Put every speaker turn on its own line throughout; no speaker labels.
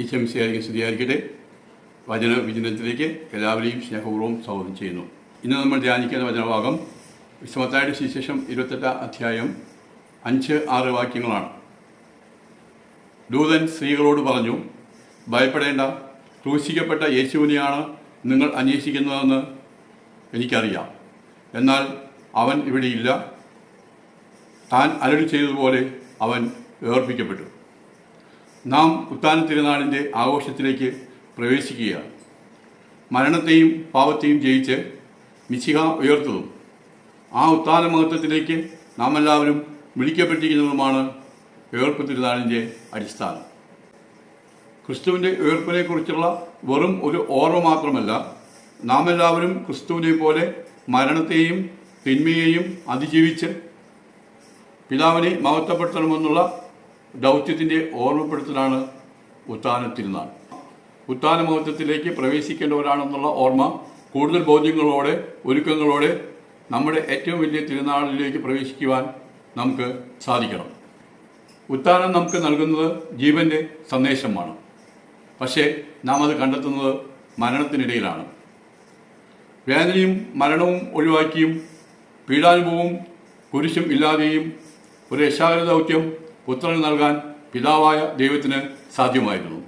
ഈശംസിയായിരിക്കും സ്ഥിതിയായിരിക്കട്ടെ വചന വിചിന്തനത്തിലേക്ക് എല്ലാവരെയും സ്നേഹപൂർവം സ്വാഗതം ചെയ്യുന്നു. ഇന്ന് നമ്മൾ ധ്യാനിക്കുന്ന വചനഭാഗം വിശ്വമത്തായുടെ സുവിശേഷം ഇരുപത്തെട്ടാം അധ്യായം അഞ്ച് ആറ് വാക്യങ്ങളാണ്. ദൂതൻ സ്ത്രീകളോട് പറഞ്ഞു ഭയപ്പെടേണ്ട. ക്രൂശിക്കപ്പെട്ട യേശുവിനെയാണ് നിങ്ങൾ അന്വേഷിക്കുന്നതെന്ന് എനിക്കറിയാം. എന്നാൽ അവൻ ഇവിടെയില്ല. താൻ അരളി ചെയ്തതുപോലെ അവൻ വേർപ്പിക്കപ്പെട്ടു നാം ഉത്താന തിരുനാളിന്റെ ആഘോഷത്തിലേക്ക് പ്രവേശിക്കുകയാണ്. മരണത്തെയും പാപത്തെയും ജയിച്ച് മിശിഹ ഉയർത്തതും. ആ ഉത്താന മഹത്വത്തിലേക്ക് നാം എല്ലാവരും വിളിക്കപ്പെട്ടിരിക്കുന്നതുമാണ് ഉയർപ്പ് തിരുനാളിന്റെ അടിസ്ഥാനം. ക്രിസ്തുവിന്റെ ഉയർപ്പിനെക്കുറിച്ചുള്ള വെറും ഒരു ഓർമ്മ മാത്രമല്ല നാം എല്ലാവരും ക്രിസ്തുവിനെ പോലെ മരണത്തെയും തിന്മയെയും അതിജീവിച്ച് പിതാവിനെ മഹത്വപ്പെടുത്തണമെന്നുള്ള ദൗത്യത്തിന്റെ ഓർമ്മപ്പെടുത്തലാണ് ഉത്താന തിരുനാൾ. ഉത്താന മഹത്വത്തിലേക്ക് പ്രവേശിക്കേണ്ടവരാണെന്നുള്ള ഓർമ്മ കൂടുതൽ ബോധ്യങ്ങളോടെ ഒരുക്കങ്ങളോടെ നമ്മുടെ ഏറ്റവും വലിയ തിരുനാളിലേക്ക് പ്രവേശിക്കുവാൻ നമുക്ക് സാധിക്കണം. ഉത്താനം നമുക്ക് നൽകുന്നത് ജീവന്റെ സന്ദേശമാണ്. പക്ഷേ നാം അത് കണ്ടെത്തുന്നത് മരണത്തിനിടയിലാണ്. വേദനയും മരണവും ഒഴിവാക്കിയും പീഡാനുഭവവും കുരിശും ഇല്ലാതെയും ഒരു രക്ഷാകര ദൗത്യം പുത്രന് നൽകാൻ പിതാവായ ദൈവത്തിന് സാധ്യമായിരുന്നു.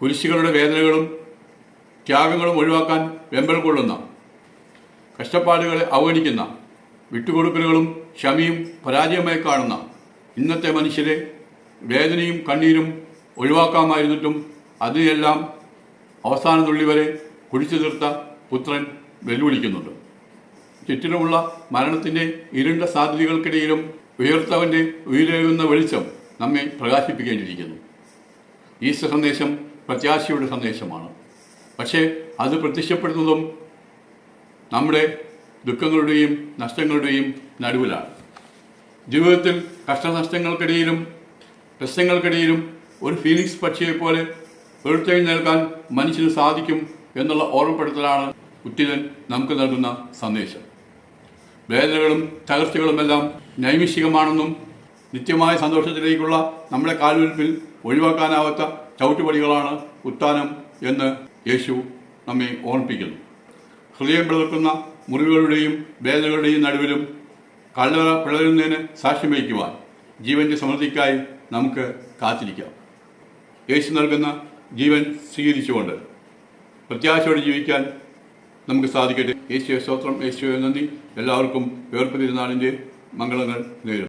കുരിശികളുടെ വേദനകളും ത്യാഗങ്ങളും ഒഴിവാക്കാൻ വെമ്പൽ കൊള്ളുന്ന കഷ്ടപ്പാടുകളെ അവഗണിക്കുന്ന വിട്ടുകൊടുക്കലുകളും ക്ഷമയും പരാജയമായി കാണുന്ന ഇന്നത്തെ മനുഷ്യരെ വേദനയും കണ്ണീരും ഒഴിവാക്കാമായിരുന്നിട്ടും അതിനെല്ലാം അവസാന തുള്ളി വരെ കുഴിച്ചു തീർത്ത പുത്രൻ വെല്ലുവിളിക്കുന്നുണ്ട്. ചുറ്റിലുമുള്ള മരണത്തിന്റെ ഇരുണ്ട സാധ്യതകൾക്കിടയിലും ഉയർത്തവന്റെ ഉയരേകുന്ന വെളിച്ചം നമ്മെ പ്രകാശിപ്പിക്കേണ്ടിയിരിക്കുന്നു. ഈസ്റ്റർ സന്ദേശം പ്രത്യാശയുടെ സന്ദേശമാണ്. പക്ഷേ അത് പ്രത്യക്ഷപ്പെടുന്നതും നമ്മുടെ ദുഃഖങ്ങളുടെയും നഷ്ടങ്ങളുടെയും നടുവിലാണ്. ജീവിതത്തിൽ കഷ്ടനഷ്ടങ്ങൾക്കിടയിലും പ്രശ്നങ്ങൾക്കിടയിലും ഒരു ഫീലിക്സ് പക്ഷിയെ പോലെ ഉയർത്തെഴുന്നേൽക്കാൻ മനുഷ്യന് സാധിക്കും എന്നുള്ള ഓർമ്മപ്പെടുത്തലാണ് ഉത്തിരൻ നമുക്ക് നൽകുന്ന സന്ദേശം. വേദനകളും തകർച്ചകളുമെല്ലാം നൈമിഷികമാണെന്നും നിത്യമായ സന്തോഷത്തിലേക്കുള്ള നമ്മുടെ കാൽവെൽപ്പിൽ ഒഴിവാക്കാനാവാത്ത ചവിട്ടുപടികളാണ് ഉത്താനം എന്ന് യേശു നമ്മെ ഓർമ്മിപ്പിക്കുന്നു. ഹൃദയം പിളർക്കുന്ന മുറിവുകളുടെയും വേദനകളുടെയും നടുവിലും കള്ളറ പിളരുന്നതിന് സാക്ഷ്യം വഹിക്കുവാൻ ജീവന്റെ സമൃദ്ധിക്കായി നമുക്ക് കാത്തിരിക്കാം. യേശു നൽകുന്ന ജീവൻ സ്വീകരിച്ചുകൊണ്ട് പ്രത്യാശയോടെ ജീവിക്കാൻ നമുക്ക് സാധിക്കട്ടെ. യേശു സ്തോത്രം. യേശുവെ നന്ദി. എല്ലാവർക്കും വേർപ്പ് മംഗളങ്ങൾ നേരിടും